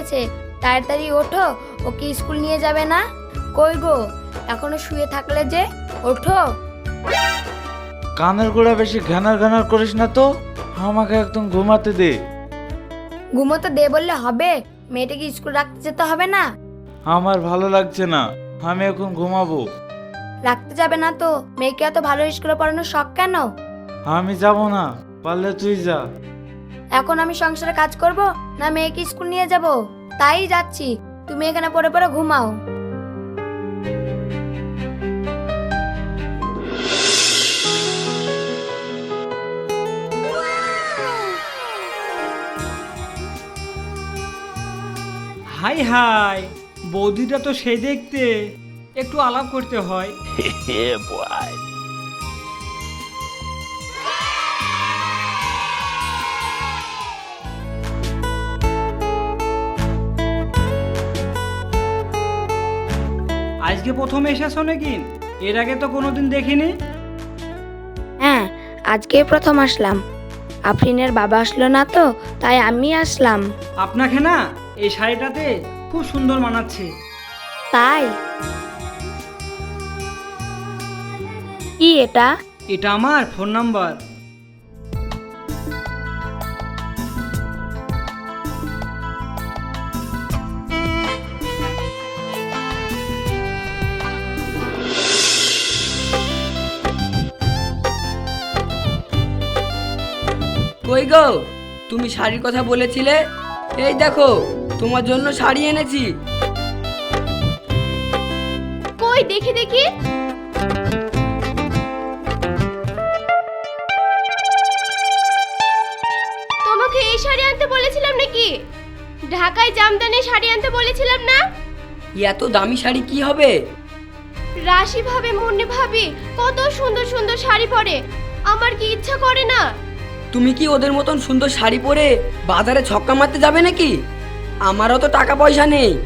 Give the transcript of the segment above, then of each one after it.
গেছে। তাড়াতাড়ি ওঠো ওকে স্কুল নিয়ে যাবে না? কই গো এখনও শুয়ে থাকলে যে? ওঠো। কানের গোড়া বেশি ঘ্যানার ঘ্যানার করিস না তো? আমাকে একদম ঘুমাতে দে। ঘুমোতে দে বললে হবে। মেয়েটাকে স্কুল রাখতে যেতে হবে না? আমার ভালো লাগছে না। আমি এখন ঘুমাবো। রাখতে যাবে না তো? মেয়েকে এত ভালো স্কুলে পড়ানোর শখ কেন? আমি যাব না। পারলে তুই যা। এখন আমি সংসারে কাজ করব না মেয়েকে স্কুল নিয়ে যাব? তাই যাচ্ছি। তুমি এখানে পড়ে পড়ে ঘুমাও। হাই হাই বৌদিটা তো সেই দেখতে। একটু আলাপ করতে হয়। আজকে প্রথম এসেছ নাকি? এর আগে তো কোনোদিন দেখিনি। হ্যাঁ আজকে প্রথম আসলাম। আফরিনের বাবা আসলো না তো তাই আমি আসলাম। আপনাকে না এই শাড়িটাতে খুব সুন্দর মানাচ্ছে। তাই? কি এটা? এটা আমার ফোন নাম্বার। কই গো? তুমি শাড়ির কথা বলেছিলে? এই দেখো তোমার জন্য শাড়ি এনেছি। কই দেখি দেখি। তোমাকে এই শাড়ি আনতে বলেছিলাম নাকি? ঢাকায় জামদানি শাড়ি আনতে বলেছিলাম না? এত দামি শাড়ি কি হবে? রাশি ভাবে মনে ভাবি কত সুন্দর সুন্দর শাড়ি পরে। আমার কি ইচ্ছা করে না? তুমি কি ওদের মতন সুন্দর শাড়ি পরে বাজারে ছক্কা মারতে যাবে নাকি? আমারও তো টাকা পয়সা নেই।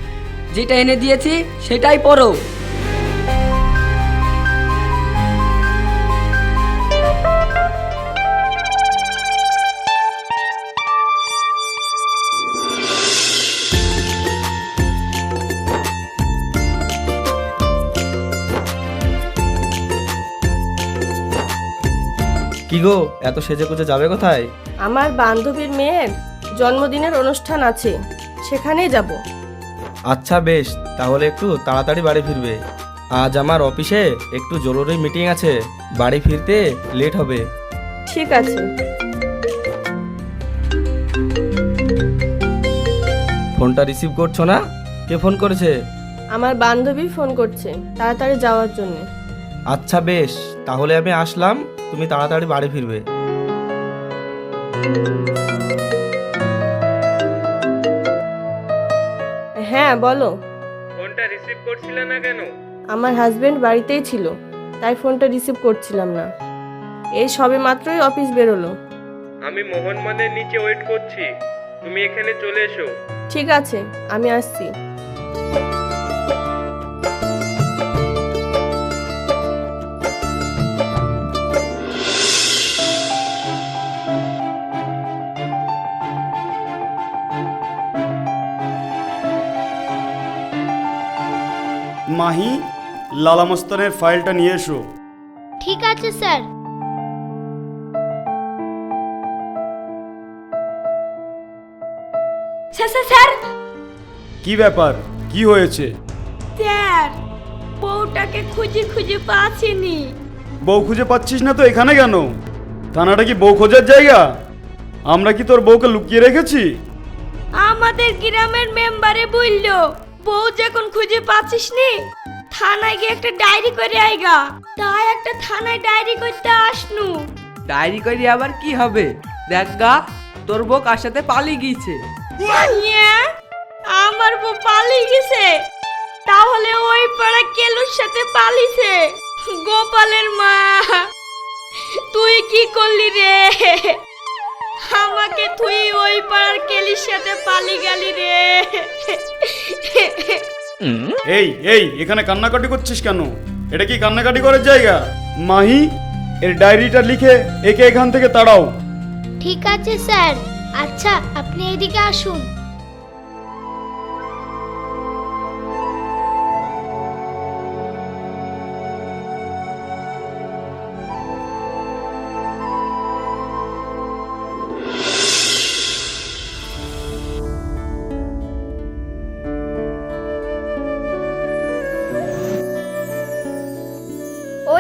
যেটা এনে দিয়েছি সেটাই পরো। গো এত সেজে গুজে যাবে কোথায়? আমার বান্ধবীর মেয়ের জন্মদিনের অনুষ্ঠান আছে সেখানেই যাব। আচ্ছা বেশ তাহলে একটু তাড়াতাড়ি বাড়ি ফিরবে। আজ আমার অফিসে একটু জরুরি মিটিং আছে বাড়ি ফিরতে লেট হবে। ঠিক আছে। ফোনটা রিসিভ করছ না? কে ফোন করেছে? আমার বান্ধবী ফোন করছে তাড়াতাড়ি যাওয়ার জন্য। আচ্ছা বেশ তাহলে আমি আসলাম। তুমি তাড়াতাড়ি বাড়ি ফিরবে। হ্যাঁ বলো। ফোনটা রিসিভ করছিলে না কেন? আমার হাজবেন্ড বাড়িতেই ছিল তাই ফোনটা রিসিভ করছিলাম না। এই সবে মাত্রই অফিস বেরোলো। আমি মোহনমানের নিচে ওয়েট করছি। তুমি এখানে চলে এসো। ঠিক আছে আমি আসছি। মাহি লালা মস্তানের ফাইলটা নিয়ে এসো। ঠিক আছে স্যার। Sir sir sir. কি ব্যাপার? কি হয়েছে? স্যার বউটাকে খুঁজে খুঁজে পাচ্ছিনি। বউ খুঁজে পাচ্ছিস না তো এখানে কেন? থানাটা কি বউ খোঁজার জায়গা? আমরা কি তোর বউকে লুকিয়ে রেখেছি? আমাদের গ্রামের মেম্বারে বলল বউ যখন খুঁজে পাচ্ছিস নি থানায় গিয়ে একটা ডায়েরি করে আইগা। তাই একটা থানায় ডায়েরি করতে আসনু। ডায়েরি করে আবার কি হবে? দেখ গা তোর বউ কার সাথে পালিয়ে গিয়েছে। ইয়ে, আমার বউ পালিয়ে গেছে তাহলে ওই পাড়া কেলুর সাথে পালিছে গোপালের মা তুই কি করলি রে? আমাকে তুই ওই পাড়ার কেলির সাথে পালি গেলি রে। এই এই এখানে কান্নাকাটি করছিস কেন? এটা কি কান্নাকাটি করার জায়গা? মাহি এর ডায়েরিটা লিখে একে এখান থেকে তাড়াও। ঠিক আছে স্যার। আচ্ছা আপনি এদিকে আসুন।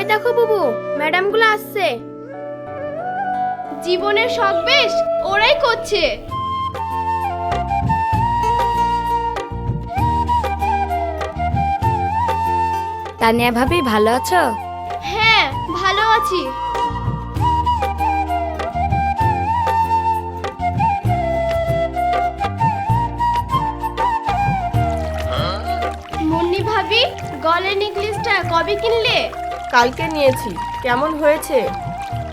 ওই দেখো বুবু ম্যাডামগুলো আসছে। জীবনের সব বেশ ওরাই করছে। তানিয়া ভাবি ভালো আছো? হ্যাঁ ভালো আছি। মুন্নি ভাবি গলের নেকলেসটা কবে কিনলে? কালকে নিয়েছি। কেমন হয়েছে?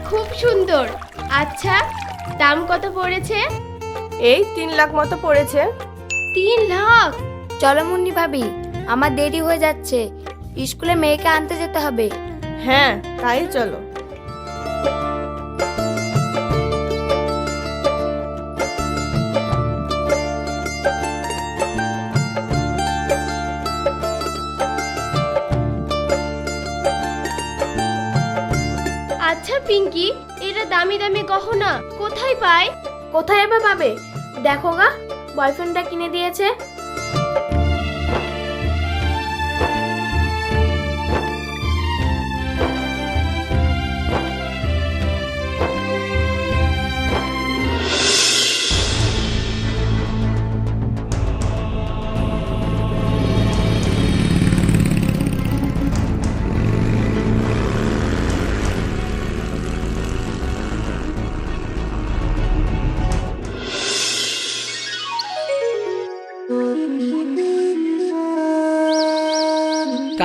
খুব সুন্দর। আচ্ছা দাম কত পড়েছে? এই তিন লাখ মতো পড়েছে। তিন লাখ? চলো মুন্নি ভাবি আমার দেরি হয়ে যাচ্ছে। স্কুলে মেয়েকে আনতে যেতে হবে। হ্যাঁ তাই চলো। পিঙ্কি এরা দামি দামি গহনা, কোথায় পায়? কোথায় এবার পাবে? দেখো গা বয়ফ্রেন্ডটা কিনে দিয়েছে।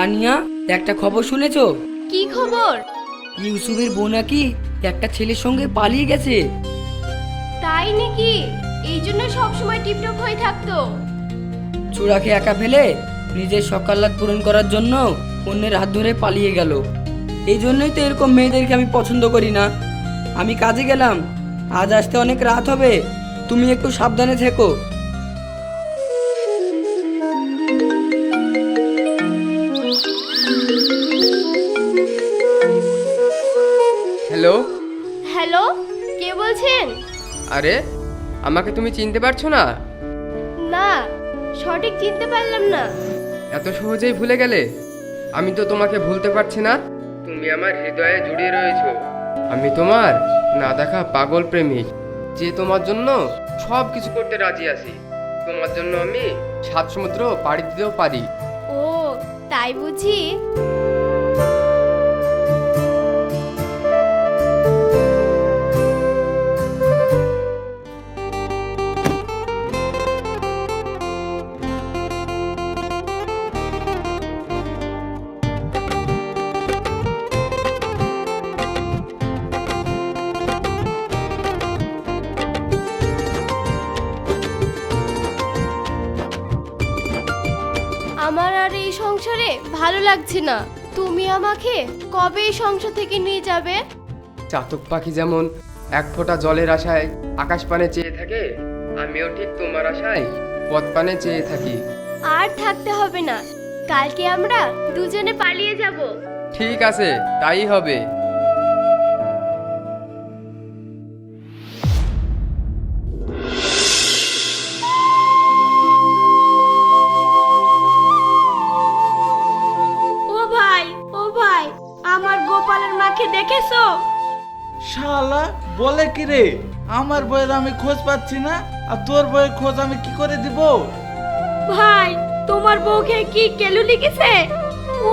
তানিয়া একটা খবর শুনেছো? কি খবর? ইউসুফের বউ নাকি একটা ছেলের সঙ্গে পালিয়ে গেছে। তাই নাকি? এই জন্য সবসময় টিপটপ হয়ে থাকতো। চূড়াকে একা ফেলে নিজের সকাল্লাত পূরণ করার জন্য অন্যের হাত ধরে পালিয়ে গেল। এই জন্যই তো এরকম মেয়েদেরকে আমি পছন্দ করি না। আমি কাজে গেলাম আজ আসতে অনেক রাত হবে তুমি একটু সাবধানে থেকো। আরে আমাকে তুমি চিনতে পারছ না? না সঠিক চিনতে পারলাম না। এত সহজেই ভুলে গেলে? আমি তো তোমাকে ভুলতে পারছি না। তুমি আমার হৃদয়ে জড়িয়ে রয়েছো। আমি তোমার না দেখা পাগল প্রেমিক। যে তোমার জন্য সব কিছু করতে রাজি আছি তোমার জন্য আমি সাত সমুদ্র পাড়ি দিতেও পারি। ও তাই বুঝি? আমার আর এই সংসারে ভালো লাগছে না। তুমি আমাকে কবে এই সংসার থেকে নিয়ে যাবে? চাতক পাখি যেমন এক ফোঁটা জলের আশায় আকাশ পানে চেয়ে থাকে আমিও ঠিক তোমার আশায় পথ পানে চেয়ে থাকি। আর থাকতে হবে না। কালকে আমরা দুজনে পালিয়ে যাব। ঠিক আছে তাই হবে। দেখেছ? শালা বলে কি রে? আমার বইয়ের আমি খোঁজ পাচ্ছি না আর তোর বইয়ের খোঁজ আমি কি করে দিব? ভাই তোমার বউকে কি কেলু লিখেছে?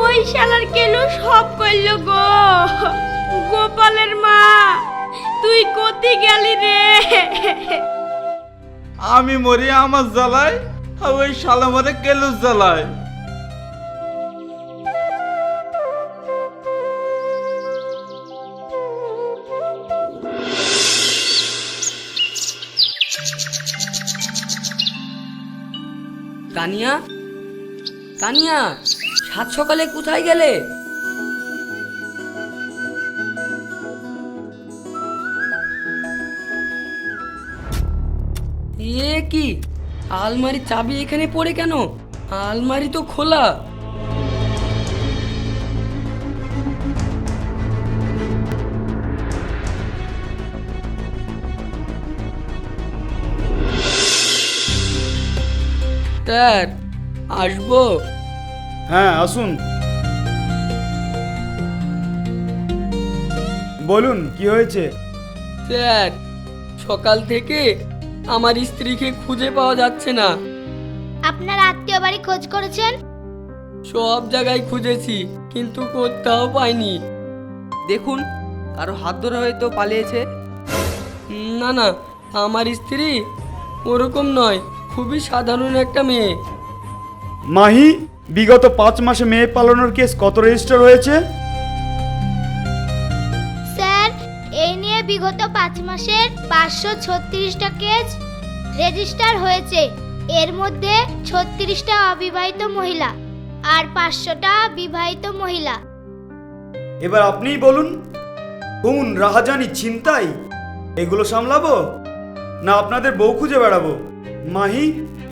ওই শালার কেলু সব করল গো। গোপালের মা তুই কোথি গেলি রে? আমি মরি আমার জ্বালায় আর ওই শালা মরে কেলুস জ্বালায়। তানিয়া? তানিয়া, সাত সকালে কোথায় গেলে? এ কি, আলমারির চাবি এখানে পড়ে কেন? আলমারি তো খোলা। স্যার আসব? হ্যাঁ আসুন। বলুন কি হয়েছে? স্যার সকাল থেকে আমার স্ত্রীকে খুঁজে পাওয়া যাচ্ছে না। আপনার আত্মীয় বাড়ি খোঁজ করেছেন? সব জায়গায় খুঁজেছি কিন্তু কোথাও পাইনি। দেখুন কারও হাত ধরে হয়তো পালিয়েছে। না না আমার স্ত্রী ওরকম নয়। খুবই সাধারণ একটা মেয়ে। মাহি বিগত পাঁচ মাসে মেয়ে পালানোর কেস কত রেজিস্টার হয়েছে? স্যার এই নিয়ে বিগত পাঁচ মাসের পাঁচশো ছত্রিশটা কেস রেজিস্টার হয়েছে। এর মধ্যে ছত্রিশটা অবিবাহিত মহিলা আর পাঁচশোটা বিবাহিত মহিলা। এবার আপনিই বলুন কোন রাহাজানি ছিনতাই? এগুলো সামলাবো? না আপনাদের বউ খুঁজে বেড়াবো? মাহি,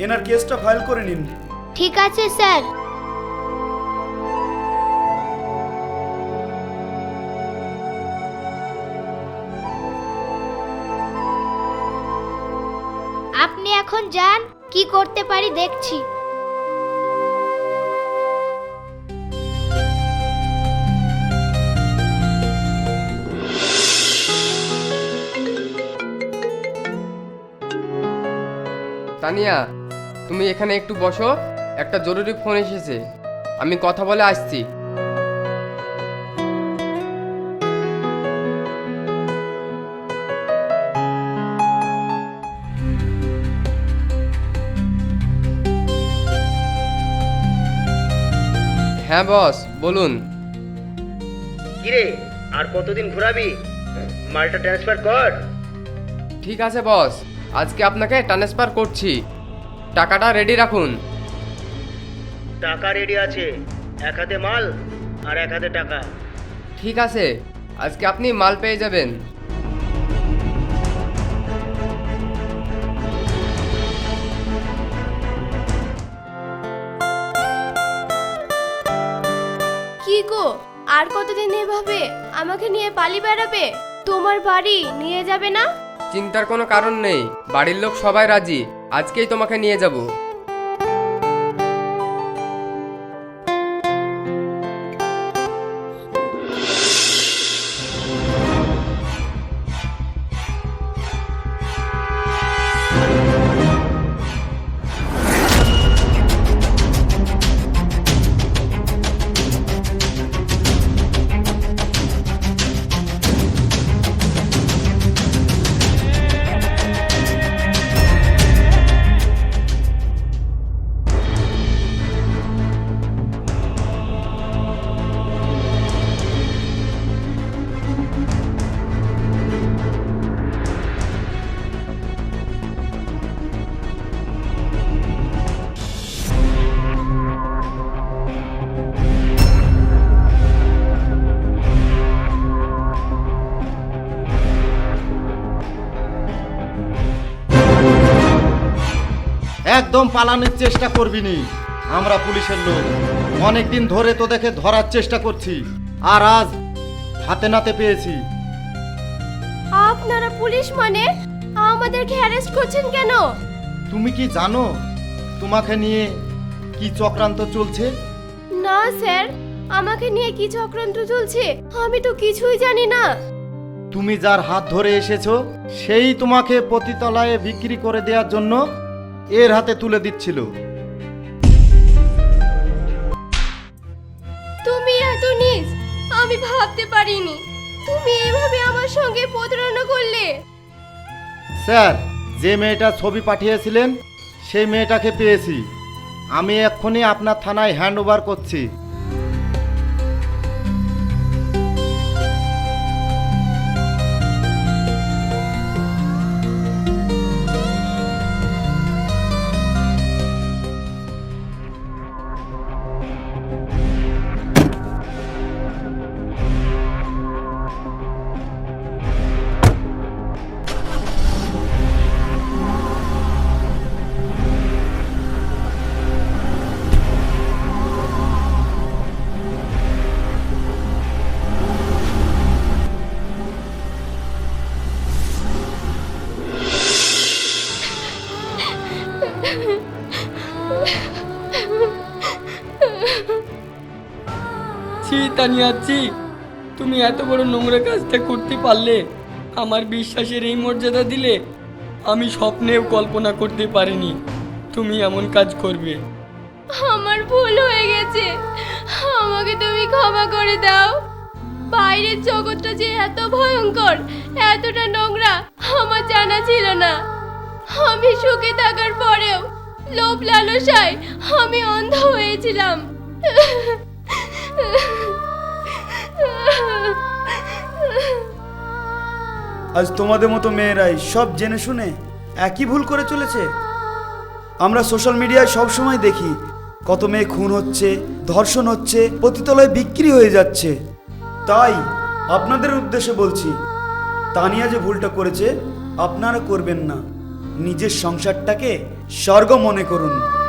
এনার কেসটা ফাইল করে নিন। ঠিক আছে, স্যার। আপনি এখন যান, কি করতে পারি দেখছি। তানিয়া তুমি এখানে একটু বসো। একটা জরুরি ফোন এসেছে। আমি কথা বলে আসছি। হ্যাঁ বস বলুন। কিরে আর কতদিন ঘোরাবি? মালটা ট্রান্সফার কর। ঠিক আছে বস। আজকে আপনাকে ট্রান্সফার করছি। টাকাটা রেডি রাখুন। টাকা রেডি আছে। এক হাতে মাল আর এক হাতে টাকা। ঠিক আছে আজকে আপনি মাল পেয়ে যাবেন। কি গো আর কতদিন এভাবে আমাকে নিয়ে পালি বেড়াবে? তোমার বাড়ি নিয়ে যাবে না? চিন্তার কোনো কারণ নেই। বাড়ির লোক সবাই রাজি। আজকেই তোমাকে নিয়ে যাব। একদম পালানোর চেষ্টা করবি নি আমরা পুলিশের লোক। অনেকদিন ধরে তোদেরকে ধরার চেষ্টা করছি। আর আজ হাতে নাতে পেয়েছি। আপনারা পুলিশ মানে? আমাদেরকে অ্যারেস্ট করছেন কেন? তুমি কি জানো তোমাকে নিয়ে কি চক্রান্ত চলছে? না স্যার। আমাকে নিয়ে কি চক্রান্ত চলছে আমি তো কিছুই জানি না। তুমি যার হাত ধরে এসেছ সেই তোমাকে পতিতলায় বিক্রি করে দেওয়ার জন্য এর হাতে তুলে দিচ্ছিল। তুমি এত নিজ আমি ভাবতে পারিনি। তুমি এভাবে আমার সঙ্গে প্রতারণা করলে। স্যার যে মেয়েটা ছবি পাঠিয়েছিলেন সেই মেয়েটাকে পেয়েছি। আমি এক্ষুনি আপনার থানায় হ্যান্ড ওভার করছি। ছি তানিয়া তুমি এত বড় নোংরা কাজটা করতে পারলে, আমার বিশ্বাসের এই মর্যাদা দিলে আমি স্বপ্নেও কল্পনা করতে পারিনি। তুমি এমন কাজ করবে। আমার ভুল হয়ে গেছে। আমাকে তুমি ক্ষমা করে দাও। বাইরের জগৎটা যে এত ভয়ঙ্কর, এতটা নোংরা, আমার জানা ছিল না। আমি সুখে থাকার পরেও, লোভ লালসায় আমি অন্ধ হয়েছিলাম। আজ তোমাদের মতো মেয়েরাই সব জেনে শুনে একই ভুল করে চলেছে। আমরা সোশ্যাল মিডিয়ায় সব সময় দেখি, কত মেয়ে খুন হচ্ছে, ধর্ষণ হচ্ছে, পতিতলয়ে বিক্রি হয়ে যাচ্ছে। তাই আপনাদের উদ্দেশ্যে বলছি, তানিয়া যে ভুলটা করেছে, আপনারা করবেন না। নিজের সংসারটাকে স্বর্গ মনে করুন।